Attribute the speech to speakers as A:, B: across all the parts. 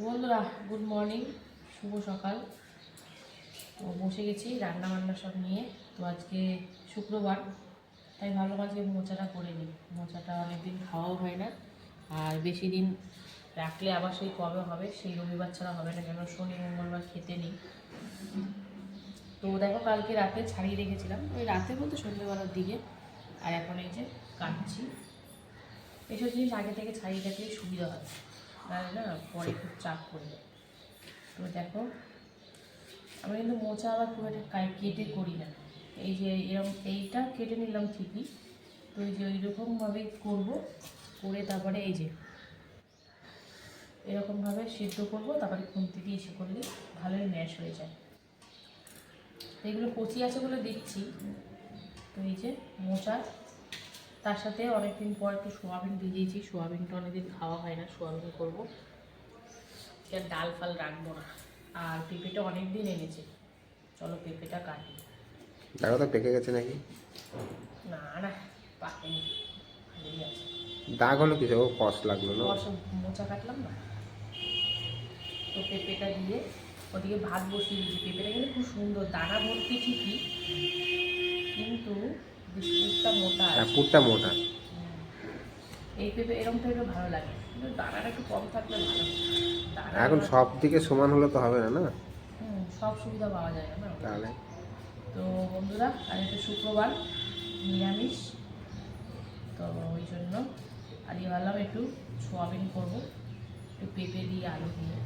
A: বন্ধুরা good morning শুভ সকাল। তো বসে গেছি রান্না বান্না সব নিয়ে। তো আজকে শুক্রবার, তাই ভাবলাম আজকে মোচাটা করে নিই। মোচাটা অনেকদিন খাওয়াও হয় না, আর বেশি দিন রাখলে আবার সেই কবে হবে, সেই রবিবার ছাড়া হবে না কেন শনি, মঙ্গলবার খেতে নেই। তো দেখো, কালকে রাতে ছাড়িয়ে রেখেছিলাম। ওই রাতে বলতে সন্ধ্যেবেলার দিকে। আর এখন এই যে কাটছি। এসব জিনিস আগে থেকে ছাড়িয়ে রাখলে সুবিধা হয়। আর না পরে খুব চাপ যায়। তো দেখো আমি কিন্তু মোচা আবার খুব একটা কেটে করি না। এই যে এরকম এইটা কেটে নিলাম ঠিকই। তো এই যে ওইরকমভাবেই করব করে তারপরে এই যে এরকমভাবে সিদ্ধ করব তারপরে খুন্তি দিয়ে এসে করলে ভালোই ম্যাশ হয়ে যায়। এগুলো কচি আছে বলে দিচ্ছি তো এই যে মোচা তার সাথে অনেকদিন পর একটু সোয়াবিন ভিজিয়েছি। সোয়াবিনটা অনেকদিন খাওয়া হয় না সোয়াবিন করব। আর ডাল ফাল রাখব না। আর পেঁপেটা অনেক দিন এনেছে। চলো পেঁপেটা কাটি।
B: দেখো তো পেকে গেছে নাকি?
A: না না পাকেনি। ভালোই আছে।
B: দাগ হলো কিছু ও কষ লাগল না?
A: মোচা কাটলাম না? তো পেঁপেটা দিয়ে ওদিকে ভাত বসিয়ে দিয়েছি। পেঁপেটা কিন্তু খুব সুন্দর দানা ভর্তি ঠিকই। কিন্তু
B: হ্যাঁ পুরটা মোটা।
A: এই পেঁপে এরকম পেঁপে ভালো লাগে। দানাটা একটু কম থাকলে ভালো
B: এখন সব দিকে সমান হলে তো হবে না না?
A: সব সুবিধা পাওয়া যায় না
B: তাহলে?
A: তো বন্ধুরা আজ একটা শুক্রবার নিরামিষ। তো ওই জন্য আজকে ভাবলাম একটু সোয়াবিন করব। একটু পেঁপে দিয়ে আলু দিয়ে।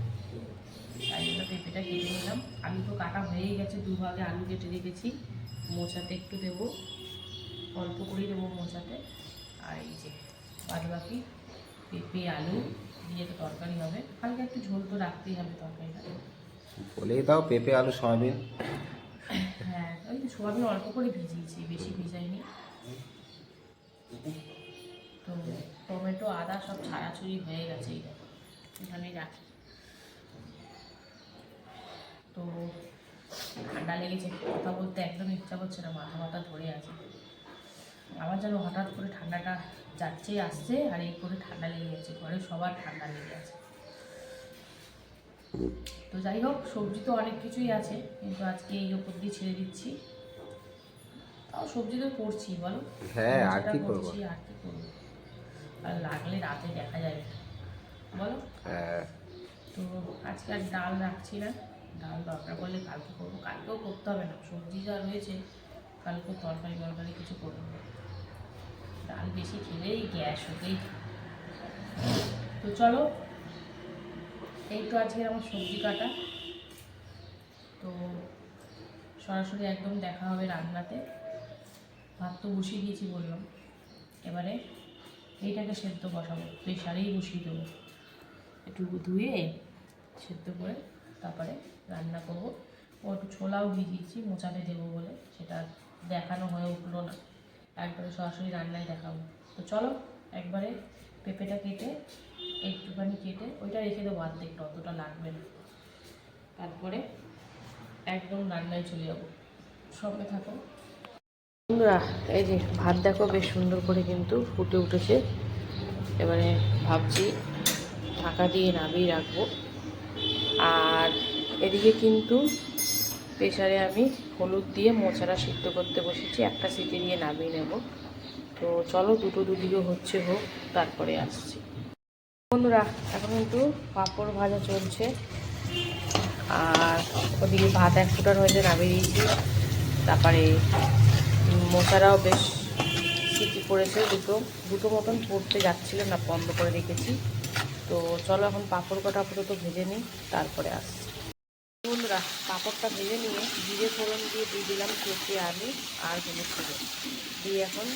A: তাই জন্য পেঁপেটা কেটে নিলাম। আলু তো কাটা হয়েই গেছে দুভাগে আলু কেটে রেখেছি। মোচাতে একটু দেবো। অল্প করেই দেবো মোচাতে। আর এই যে বাদ বাকি পেঁপে আলু দিয়ে তো তরকারি হবে। হালকা একটু ঝোল তো রাখতেই হবে তরকারিটা।
B: বলেই দাও পেঁপে আলু সয়াবিন।
A: হ্যাঁ ওই তো সোয়াবিন অল্প করে ভিজিয়েছি বেশি ভিজাইনি। তো টমেটো আদা সব ছাড়াছুড়ি হয়ে গেছে এই রাখি। তো ঠান্ডা লেগেছে কথা বলতে একদম ইচ্ছা করছে না মাথা মাথা ধরে আছে। আমার যেন হঠাৎ করে ঠান্ডাটা যাচ্ছে আসছে আর এই করে ঠান্ডা লেগে যাচ্ছে ঘরে সবার ঠান্ডা লেগে আছে তো যাই হোক সবজি তো অনেক কিছুই আছে কিন্তু আজকে এই ওপর দিয়ে ছেড়ে দিচ্ছি। তাও সবজি তো করছি বলো?
B: হ্যাঁ, আর কি করব?
A: আর কি করব? আর লাগলে রাতে দেখা যাবে। বলো?
B: হ্যাঁ।
A: তো আজকে আর ডাল রাখছি না। ডাল দরকার পড়লে কালকে করব। কালকেও করতে হবে না। সবজি যা রয়েছে কালকে তরকারি তরকারি কিছু করব। ডাল বেশি খেলেই গ্যাস হতেই তো চলো, এই তো আজকে আমার সবজি কাটা। তো সরাসরি একদম দেখা হবে রান্নাতে। ভাত তো বসিয়ে দিয়েছি বললাম। এবারে এইটাকে সেদ্ধ বসাবো প্রেশারেই বসিয়ে দেবো। একটু ধুয়ে সেদ্ধ করে তারপরে রান্না করব। ও একটু ছোলাও ভিজিয়েছি, মোচাতে দেবো বলে। সেটা দেখানো হয়ে উঠল না। একবারে সরাসরি রান্নায় দেখাবো। তো চলো, একবারে পেঁপেটা কেটে, একটুখানি কেটে, ওইটা রেখে দেবো অর্ধেকটা, অতটা লাগবে না। তারপরে একদম রান্নায় চলে যাব। সঙ্গে থাকো। বন্ধুরা, এই যে ভাত দেখো, বেশ সুন্দর করে কিন্তু ফুটে উঠেছে। এবারে ভাবছি ঢাকা দিয়ে নামিয়ে রাখব। আর এদিকে কিন্তু প্রেশারে আমি হলুদ দিয়ে মোচারা সিদ্ধ করতে বসেছি। একটা সিটি দিয়ে নামিয়ে নেব। তো চলো দুটো দুদিকে হচ্ছে হোক, তারপরে আসছি। বন্ধুরা, এখন কিন্তু পাঁপড় ভাজা চলছে। আর ওদিকে ভাত এক ফুটার হয়েছে, নামিয়ে দিয়েছি। তারপরে মোচারাও বেশ সিটি পড়েছে, দুটো দুটো মতন পড়তে যাচ্ছিল না, বন্ধ করে রেখেছি। তো চলো এখন পাঁপড় কটা আপাতত ভেজে নিই, তারপরে আসছি। বন্ধুরা, পাঁপড়টা ভেজে নিয়ে জিরে ফোড়ন দিয়ে দিয়ে দিলাম কেটে আলু আর হলুদ ফোড়ন দিয়ে এখন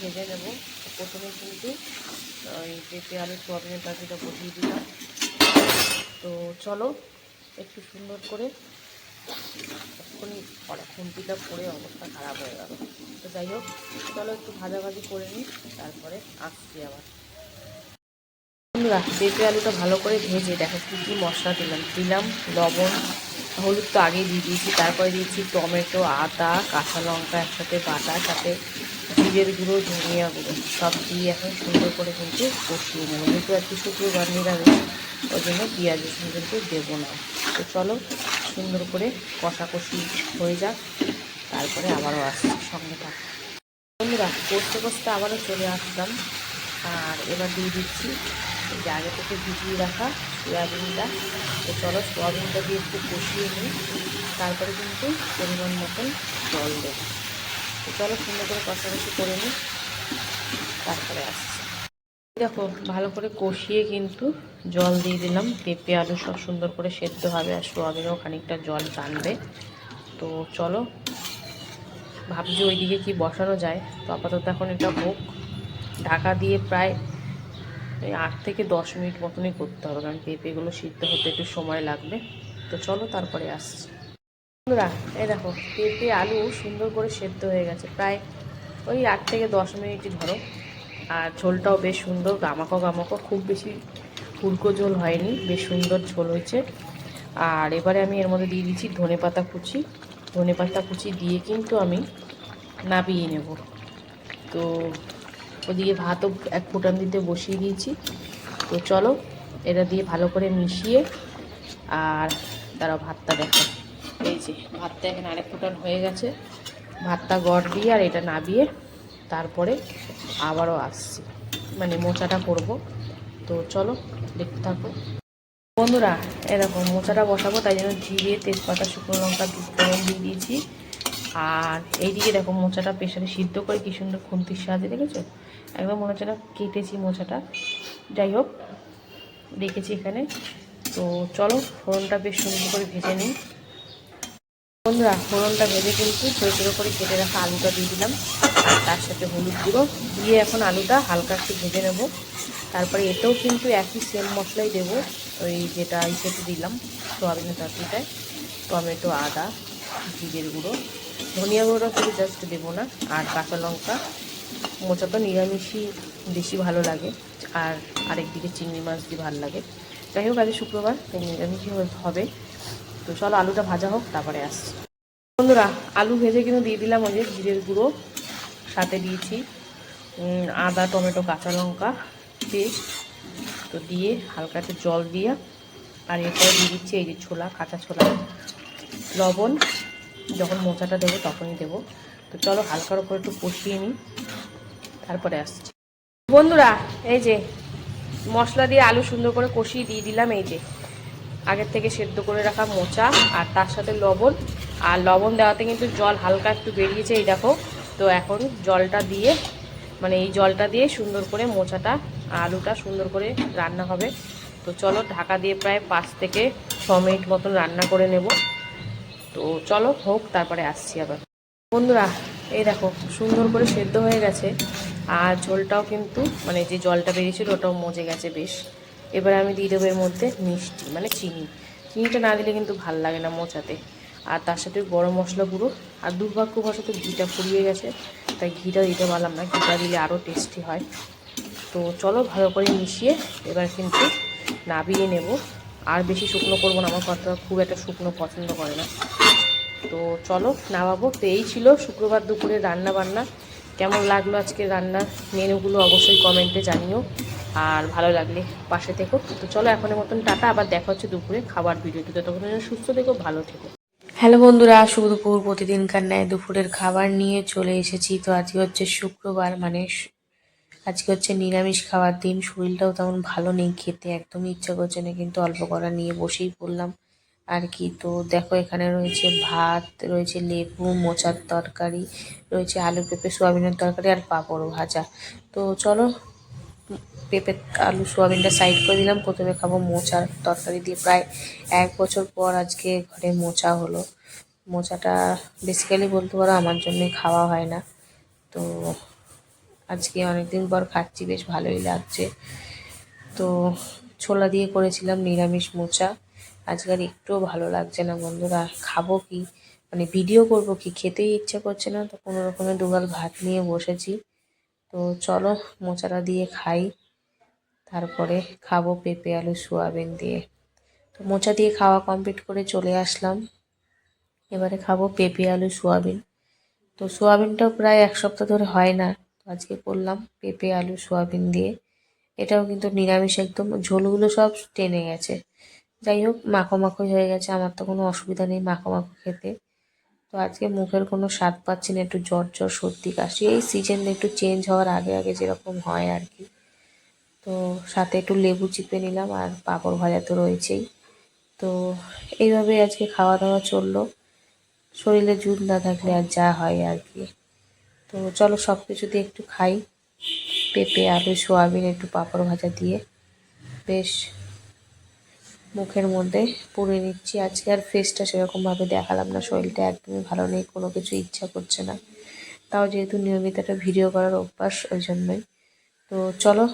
A: ভেজে নেব। প্রথমে কিন্তু, ওই পেঁপে আলু সোয়াবিনের তরকারিটা বসিয়ে দিলাম। তো চলো, একটু সুন্দর করে এক্ষুনি খুন্তিটা পরে অবস্থা খারাপ হয়ে গেল। তো যাই হোক, চলো একটু ভাজাভাজি করে নিই, তারপরে আসছি আবার। বন্ধুরা পেঁপে আলুটা ভালো করে ভেজে, দেখো কী কী মশলা দিলাম। দিলাম লবণ, হলুদ তো আগেই দিয়ে দিয়েছি, তারপরে দিয়েছি টমেটো, আদা, কাঁচা লঙ্কা একসাথে বাটা সাথে জিরের গুঁড়ো, ধনিয়া গুঁড়ো, সব দিয়ে এখন সুন্দর করে কিন্তু কষিয়ে নেব। যেহেতু আজকে শুক্রবার নিরামিষ ওই জন্য পেঁয়াজ রসুন কিন্তু দেবো না। তো চলো, সুন্দর করে কষাকষি হয়ে যাক, তারপরে আবারও আসছি সঙ্গে থাক। বন্ধুরা, কষতে কষতে আবারও চলে আসলাম, আর এবার দিয়ে দিচ্ছি এই যে আগে থেকে ভিজিয়ে রাখা সয়াবিনটা। তো চলো সয়াবিনটা দিয়ে একটু কষিয়ে নিই। তারপরে কিন্তু পরিমাণ মতন জল দেবো। তো চলো সুন্দর করে কষাকষি করে নিই। তারপরে আসছি। দেখো, ভালো করে কষিয়ে কিন্তু জল দিয়ে দিলাম। পেঁপে, আলু সব সুন্দর করে সেদ্ধ হবে আর সোয়াবিনও খানিকটা জল টানবে। তো চলো, ভাবছি ওইদিকে কি বসানো যায়। তো আপাতত এখন এটা হোক। ঢাকা দিয়ে প্রায় এই আট থেকে দশ মিনিট মতনই করতে হবে, কারণ পেঁপেগুলো সিদ্ধ হতে একটু সময় লাগবে। তো চলো তারপরে আসছি। বন্ধুরা, এই দেখো, পেঁপে, আলু সুন্দর করে সেদ্ধ হয়ে গেছে। প্রায় ওই আট থেকে দশ মিনিটই ধরো। আর ঝোলটাও বেশ সুন্দর, গামাকো গামাকো, খুব বেশি ফুলকো ঝোল হয়নি, বেশ সুন্দর ঝোল হয়েছে। আর এবারে আমি এর মধ্যে দিয়ে দিচ্ছি ধনে পাতা কুচি। ধনে পাতা কুচি দিয়ে কিন্তু আমি নাবিয়ে নেব। তো ওদিকে ভাতও এক ফুটান দিতে বসিয়ে দিয়েছি। তো চলো, এটা দিয়ে ভালো করে মিশিয়ে আর তারা ভাতটা দেখো। এই যে, ভাতটা এখানে আরেক ফুটান হয়ে গেছে। ভাতটা গড় দিয়ে আর এটা নাবিয়ে তারপরে আবারও আসছি। মানে মোচাটা করব। তো চলো, দেখতে থাকো। বন্ধুরা, এরকম মোচাটা বসাবো, তাই জন্য জিরে, তেজপাতা, শুকনো লঙ্কা ফোড়ন দিয়ে দিয়েছি। আর এইদিকে দেখো মোচাটা প্রেশারে সিদ্ধ করে কি সুন্দর খুন্তির সাহায্যে দেখেছ? একদম মনে হচ্ছে না কেটেছি মোচাটা। যাই হোক রেখেছি এখানে। তো চলো, ফোড়নটা বেশ সুন্দর করে ভেজে নিই। বন্ধুরা, ফোড়নটা ভেজে কিন্তু ছোটো ছোটো করে কেটে রাখা আলুটা দিয়ে দিলাম। তার সাথে হলুদ গুঁড়ো। দিয়ে এখন আলুটা হালকা একটু ভেজে নেব। তারপরে এতেও কিন্তু একই সেম মশলাই দেবো। ওই যেটা ইসেতে দিলাম, সোয়াবিনের তরকারিটায়। টমেটো, আদা, জিরের গুঁড়ো। ধনিয়া গুঁড়োটা শুধু জাস্ট দেবো না। আর কাঁচা লঙ্কা। মোচা তো নিরামিষই বেশি ভালো লাগে, আর আরেকদিকে চিংড়ি মাছ দিয়ে ভালো লাগে। যাই হোক আজকে শুক্রবার, তাই নিরামিষই হবে তো চলো, আলুটা ভাজা হোক, তারপরে আসছি। বন্ধুরা, আলু ভেজে কিন্তু দিয়ে দিলাম ওই যে জিরের গুঁড়ো, সাথে দিয়েছি আদা, টমেটো, কাঁচা লঙ্কা, পেস্ট। তো দিয়ে হালকা একটু জল দিয়ে, আর এরপরে দিয়ে দিচ্ছি এই যে ছোলা, কাঁচা ছোলা। লবণ, যখন মোচাটা দেবো তখনই দেবো। তো চলো, হালকার ওপর একটু কষিয়ে নিই। তারপরে আসছি। বন্ধুরা, এই যে মশলা দিয়ে আলু সুন্দর করে কষিয়ে দিয়ে দিলাম, এই যে। আগের থেকে সেদ্ধ করে রাখা মোচা আর তার সাথে লবণ। আর লবণ দেওয়াতে কিন্তু জল হালকা একটু বেরিয়েছে, এই দেখো। তো এখন জলটা দিয়ে মানে এই জলটা দিয়ে সুন্দর করে মোচাটা, আলুটা সুন্দর করে রান্না হবে। তো চলো ঢাকা দিয়ে প্রায় পাঁচ থেকে ছ মিনিট মতন রান্না করে নেব। তো চলো হোক, তারপরে আসছি আবার। বন্ধুরা, এই দেখো, সুন্দর করে সেদ্ধ হয়ে গেছে। আর ঝোলটাও কিন্তু মানে যে জলটা বেরিয়েছিল ওটাও মজে গেছে বেশ। এবার আমি দিয়ে দেবো এর মধ্যে মিষ্টি মানে চিনি। চিনিটা না দিলে কিন্তু ভালো লাগে না মোচাতে। আর তার সাথে গরম মশলা গুঁড়ো আর দুর্ভাগ্যবশত ঘিটা ফুরিয়ে গেছে, তাই ঘিটা দিতে পারলাম না। ঘিটা দিলে আরও টেস্টি হয়। তো চলো ভালো করে মিশিয়ে এবার কিন্তু নাবিয়ে নেব। আর বেশি শুকনো করব না, আমার কথা খুব একটা শুকনো পছন্দ করে না। তো চলো নামাবো। তো এই ছিল শুক্রবার দুপুরে রান্না বান্না কেমন লাগল আজকে রান্নার মেনুগুলো অবশ্যই কমেন্টে জানিও। আর ভালো লাগলে পাশে থেকো। তো চলো এখনের মতন টাটা, আবার দেখা হচ্ছে দুপুরে খাবার ভিডিওতে ততক্ষণ সুস্থ থেকো, ভালো থেকো। হ্যালো বন্ধুরা, শুভ দুপুর। প্রতিদিনকার ন্যায় দুপুরের খাবার নিয়ে চলে এসেছি। তো আজকে হচ্ছে শুক্রবার মানে আজকে হচ্ছে নিরামিষ খাওয়ার দিন। শরীরটাও তেমন ভালো নেই, খেতে একদমই ইচ্ছা করছে না। কিন্তু অল্প করা নিয়ে বসেই পড়লাম। আর কি তো দেখো, এখানে রয়েছে ভাত, রয়েছে লেবু, মোচার তরকারি, রয়েছে আলু পেঁপে, সোয়াবিনের তরকারি আর পাঁপড় ভাজা। তো চলো, পেঁপে, আলু, সোয়াবিনটা সাইড করে দিলাম। প্রথমে খাব মোচার তরকারি দিয়ে। প্রায় এক বছর পর আজকে ঘরে মোচা হলো। মোচাটা বেসিক্যালি বলতে পারো আমার জন্যে খাওয়া হয় না। তো আজকে অনেকদিন পর খাচ্ছি, বেশ ভালোই লাগছে। তো ছোলা দিয়ে করেছিলাম নিরামিষ মোচা। আজকে আর একটুও ভালো লাগছে না বন্ধুরা। খাব কি? মানে ভিডিও করব কি? খেতেই ইচ্ছে করছে না, তো কোনো রকমের দুগাল ভাত নিয়ে বসেছি। তো চলো, মোচাটা দিয়ে খাই। তারপরে খাব পেঁপে, আলু, সোয়াবিন দিয়ে। তো মোচা দিয়ে খাওয়া কমপ্লিট করে চলে আসলাম। এবারে খাব পেঁপে, আলু, সোয়াবিন।
C: তো সোয়াবিনটাও প্রায় এক সপ্তাহ ধরে হয় না। তো আজকে করলাম পেঁপে, আলু, সোয়াবিন দিয়ে। এটাও কিন্তু নিরামিষ একদম। ঝোলগুলো সব টেনে গেছে। যাই হোক মাখো মাখো হয়ে গেছে। আমার তো কোনো অসুবিধা নেই মাখো মাখো খেতে। তো আজকে মুখের কোনো স্বাদ পাচ্ছি না, একটু জ্বর জ্বর, সর্দি, কাশি। এই সিজন একটু চেঞ্জ হওয়ার আগে আগে যেরকম হয় আর কি। তো সাথে একটু লেবু চিপে নিলাম আর পাঁপড় ভাজা তো রয়েছেই। তো এইভাবে আজকে খাওয়া দাওয়া চলল। শরীরে জুত না থাকলে আর যা হয় আর কি। তো চলো সব কিছু দিয়ে একটু খাই। পেঁপে, আলু, সোয়াবিন, একটু পাঁপড় ভাজা দিয়ে। বেশ। মুখের মধ্যে পুড়ে নিচ্ছি। আজকে আর ফেসটা সেরকমভাবে দেখালাম না। শরীরটা একদমই ভালো নেই, কোনো কিছু ইচ্ছা করছে না। তাও যেহেতু নিয়মিত একটা ভিডিও করার অভ্যাস, ওই জন্যই। তো চলো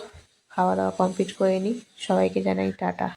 C: খাওয়া দাওয়া কমপ্লিট করে নিই। সবাইকে জানাই টাটা।